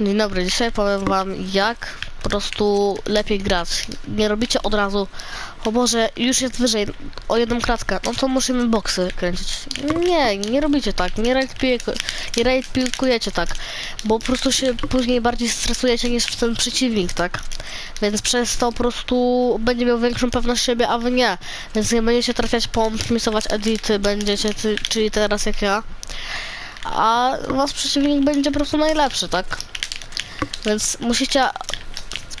Dzień dobry, dzisiaj powiem wam jak po prostu lepiej grać. Nie robicie od razu, o Boże, już jest wyżej o jedną kratkę, no to musimy boksy kręcić. Nie, nie robicie tak, nie raidpiku- nie raidpikujecie tak, bo po prostu się później bardziej stresujecie niż ten przeciwnik, tak? Więc przez to po prostu będzie miał większą pewność siebie, a wy nie. Więc nie będziecie trafiać pomp, misować edity, będziecie, czyli teraz jak ja a wasz przeciwnik będzie po prostu najlepszy, tak? Więc musicie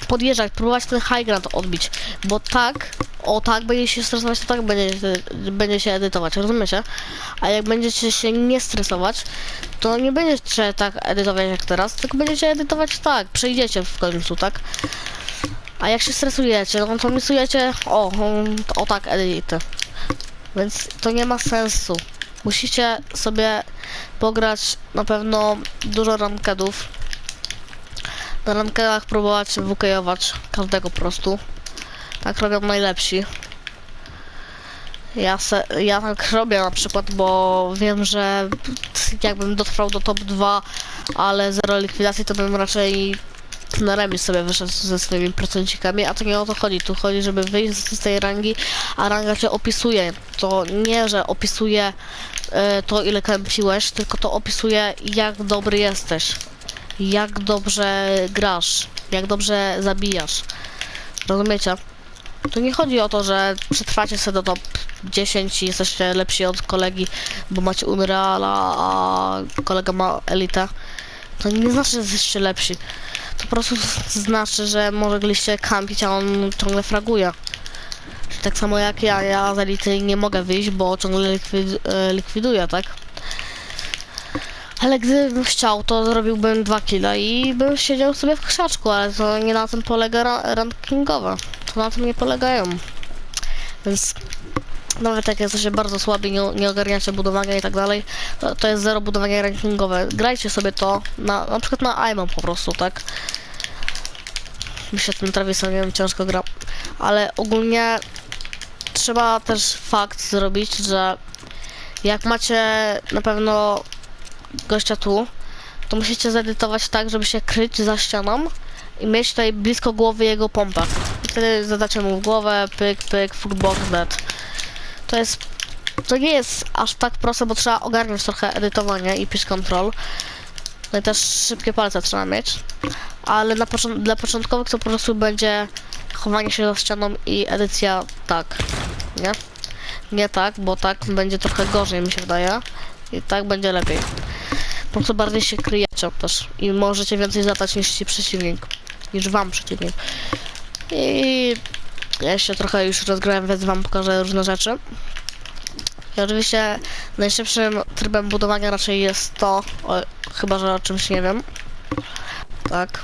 podjeżdżać, próbować ten high ground odbić, bo tak, o tak będzie się stresować, to tak będzie, będzie się edytować, rozumiecie? A jak będziecie się nie stresować, to nie będziecie tak edytować jak teraz, tylko będziecie edytować tak, przejdziecie w końcu, tak? A jak się stresujecie, no to misujecie, o, o, tak, edyty. Więc to nie ma sensu. Musicie sobie pograć na pewno dużo rankedów. Na rankedach próbować wykejować każdego po prostu. Tak robią najlepsi. Ja, se, ja tak robię na przykład, bo wiem, że jakbym dotrwał do top 2, ale zero likwidacji, to bym raczej na remis sobie wyszedł ze swoimi procencikami, a to nie o to chodzi. Tu chodzi, żeby wyjść z tej rangi, a ranga cię opisuje. To nie, że opisuje e, to, ile kręciłeś, tylko to opisuje, jak dobry jesteś. Jak dobrze grasz. Jak dobrze zabijasz. Rozumiecie? Tu nie chodzi o to, że przetrwacie sobie do top 10 i jesteście lepsi od kolegi, bo macie Unreala, a kolega ma elitę. To nie znaczy, że jesteście lepsi. To po prostu znaczy, że mogliście kampić, a on ciągle fraguje. Tak samo jak ja, ja z elity nie mogę wyjść, bo ciągle likwid, e, likwiduję, tak? Ale gdybym chciał, to zrobiłbym dwa killa i bym siedział sobie w krzaczku, ale to nie na tym polega ra rankingowe. To na tym nie polegają. Więc nawet jak jesteście bardzo słabi, nie, nie ogarniacie budowania i tak dalej, to, jest zero budowania rankingowe. Grajcie sobie to na, na przykład na AIMO po prostu, tak? Mi się ten Travisem, nie wiem, ciężko gra. Ale ogólnie trzeba też fakt zrobić, że jak macie na pewno gościa tu, to musicie zedytować tak, żeby się kryć za ścianą i mieć tutaj blisko głowy jego pompę. I wtedy zadacie mu w głowę, pyk, pyk, footbox, dead. To jest... To nie jest aż tak proste, bo trzeba ogarnąć trochę edytowanie i pitch control. No i też szybkie palce trzeba mieć. Ale na począ- dla początkowych to po prostu będzie chowanie się za ścianą i edycja tak, nie? Nie tak, bo tak będzie trochę gorzej mi się wydaje. I tak będzie lepiej. Po prostu bardziej się kryjecie też i możecie więcej zadać niż ci przeciwnik. Niż wam przeciwnik. I ja się trochę już rozgrałem, więc wam pokażę różne rzeczy. I oczywiście najszybszym trybem budowania raczej jest to, o, chyba że o czymś nie wiem. Tak.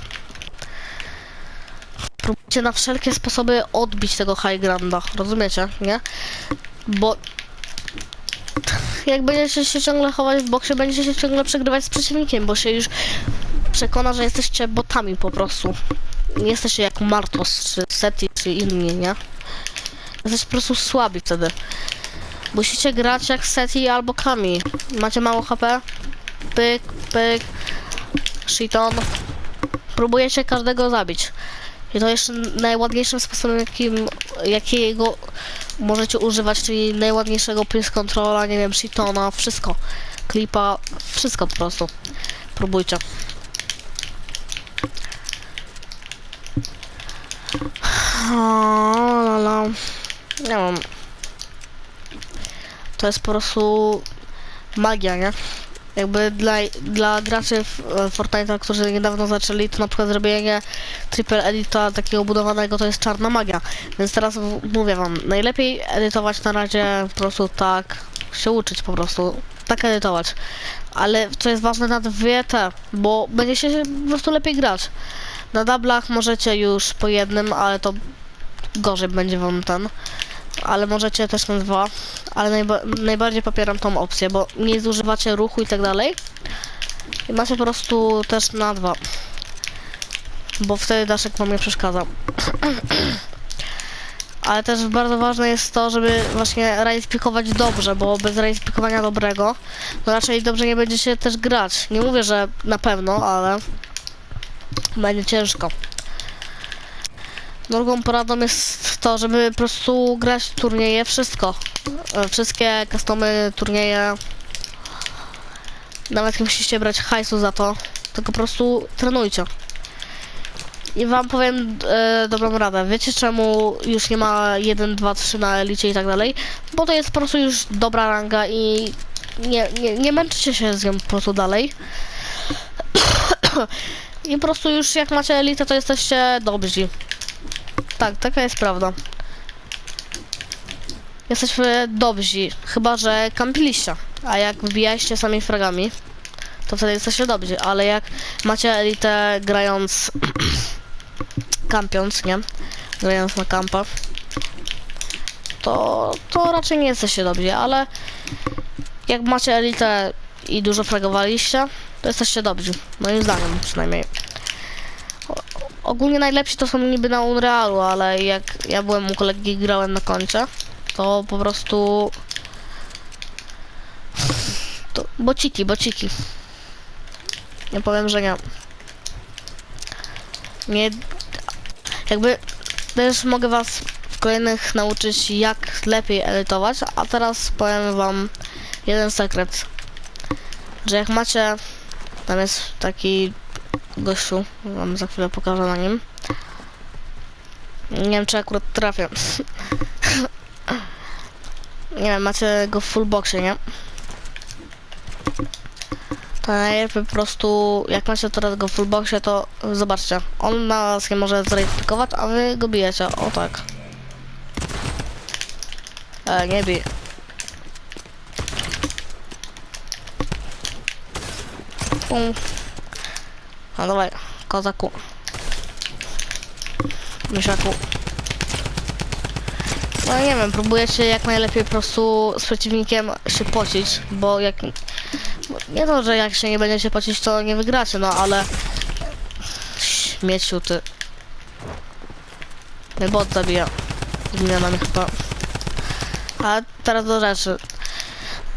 Próbujcie na wszelkie sposoby odbić tego high grounda, rozumiecie, nie? Bo jak będziecie się ciągle chować w boksie, będziecie się ciągle przegrywać z przeciwnikiem, bo się już przekona, że jesteście botami po prostu. Nie jesteście jak Martos, czy Seti, czy inni, nie? Jesteście po prostu słabi wtedy. Musicie grać jak Seti albo Kami. Macie mało HP? Pyk, pyk. Shiton. Próbujecie każdego zabić. I to jeszcze najładniejszym sposobem, jakim, jakiego możecie używać, czyli najładniejszego Prince Controla, nie wiem, Shitona, wszystko. Klipa, wszystko po prostu. Próbujcie. O, la. Nie wiem. To jest po prostu magia, nie? Jakby dla, dla graczy e, Fortnite'a, którzy niedawno zaczęli, to na przykład zrobienie triple edita takiego budowanego to jest czarna magia. Więc teraz mówię wam, najlepiej edytować na razie po prostu tak, się uczyć po prostu, tak edytować. Ale co jest ważne na dwie te, bo będzie się po prostu lepiej grać. Na dublach możecie już po jednym, ale to gorzej będzie wam ten. Ale możecie też na dwa. Ale najba najbardziej popieram tą opcję, bo nie zużywacie ruchu i tak dalej. I macie po prostu też na dwa. Bo wtedy daszek wam nie przeszkadza. Ale też bardzo ważne jest to, żeby właśnie raidpikować dobrze, bo bez raidpikowania dobrego, to raczej dobrze nie będziecie też grać. Nie mówię, że na pewno, ale będzie ciężko. Drugą poradą jest to, żeby po prostu grać w turnieje, wszystko. E, Wszystkie customy, turnieje. Nawet nie musicie brać hajsu za to, tylko po prostu trenujcie. I wam powiem e, dobrą radę. Wiecie czemu już nie ma 1, 2, 3 na elicie i tak dalej? Bo to jest po prostu już dobra ranga i nie, nie, nie męczycie się z nią po prostu dalej. I po prostu już jak macie elitę, to jesteście dobrzy. Tak, taka jest prawda. Jesteśmy dobrzy, chyba że kampiliście. A jak wbijaliście sami fragami, to wtedy jesteście dobrzy. Ale jak macie elitę grając, kampiąc, nie? Grając na kampa, to, to raczej nie jesteście dobrzy, ale jak macie elitę i dużo fragowaliście, to jesteście dobrzy. Moim zdaniem przynajmniej. Ogólnie najlepsi to są niby na Unrealu, ale jak ja byłem u kolegi i grałem na koncie, to po prostu... To bociki, bociki. Nie powiem, że nie. Nie... Jakby... Też mogę was w kolejnych nauczyć jak lepiej edytować, a teraz powiem wam jeden sekret. Że jak macie... Tam jest taki gościu, wam za chwilę pokażę na nim. Nie wiem, czy akurat trafię. nie wiem, macie go w full boxie, nie? To najlepiej po prostu, jak macie teraz go w full boxie, to zobaczcie. On nas nie może zreplikować, a wy go bijecie. O tak. E, nie bij. Pum. No dawaj, kozaku. Mysiaku. No nie wiem, próbuję się jak najlepiej po prostu z przeciwnikiem się pocić, bo jak... Nie to, że jak się nie będziecie pocić, to nie wygracie, no ale... Śmieciu, ty. Mnie bot zabija. Zginę na mnie chyba. A teraz do rzeczy.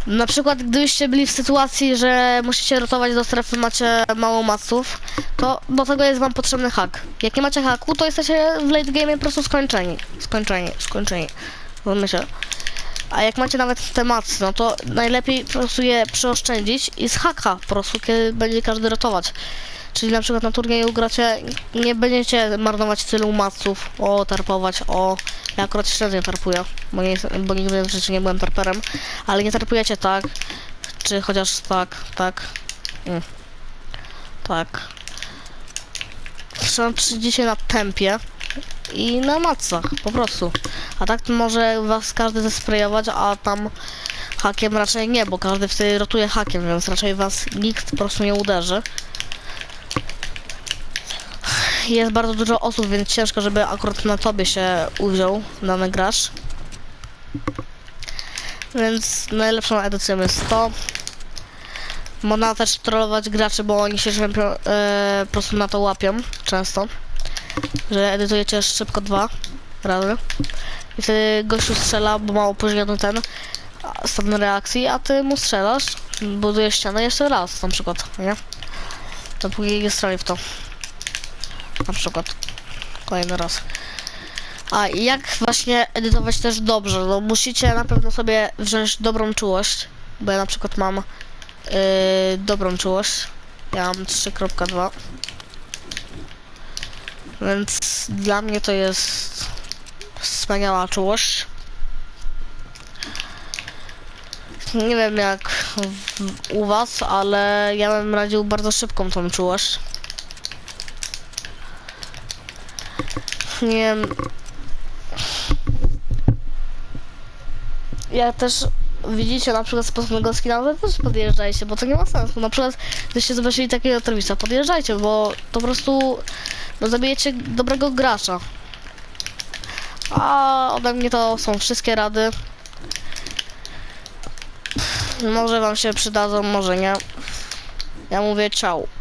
Na przykład gdybyście byli w sytuacji, że musicie rotować do strefy, macie mało maców, to do tego jest wam potrzebny hak. Jak nie macie haku, to jesteście w late game po prostu skończeni. Skończeni, skończeni. Myślę. A jak macie nawet te macy, no to najlepiej po prostu je przeoszczędzić i z haka po prostu, kiedy będzie każdy rotować. Czyli na przykład na turnieju gracie, nie będziecie marnować tylu maców, o, tarpować, o... Ja akurat średnio tarpuję, bo, nie, bo nigdy w życiu nie byłem tarperem, ale nie tarpujecie tak, czy chociaż tak, tak, mm. tak. Trzeba na tempie i na macach, po prostu. A tak może was każdy zesprejować, a tam hakiem raczej nie, bo każdy wtedy rotuje hakiem, więc raczej was nikt po prostu nie uderzy jest bardzo dużo osób, więc ciężko, żeby akurat na tobie się uwziął dany gracz. Więc najlepszą edycją jest to. Można też trollować graczy, bo oni się e, po prostu na to łapią często. Że edytujecie szybko dwa razy. I wtedy gościu strzela, bo ma opóźniony ten stan reakcji, a ty mu strzelasz, budujesz ścianę jeszcze raz na przykład, nie? To później nie strzeli w to na przykład kolejny raz. A jak właśnie edytować też dobrze, no musicie na pewno sobie wziąć dobrą czułość, bo ja na przykład mam yy, dobrą czułość, ja mam 3.2 więc dla mnie to jest wspaniała czułość. Nie wiem jak u was, ale ja bym radził bardzo szybką tą czułość. Nie wiem. Ja też widzicie na przykład sposób mego skina, to też podjeżdżajcie, bo to nie ma sensu. Na przykład, gdyście zobaczyli takiego Trevisa, podjeżdżajcie, bo to po prostu no, zabijecie dobrego gracza. A ode mnie to są wszystkie rady. Może wam się przydadzą, może nie. Ja mówię ciao.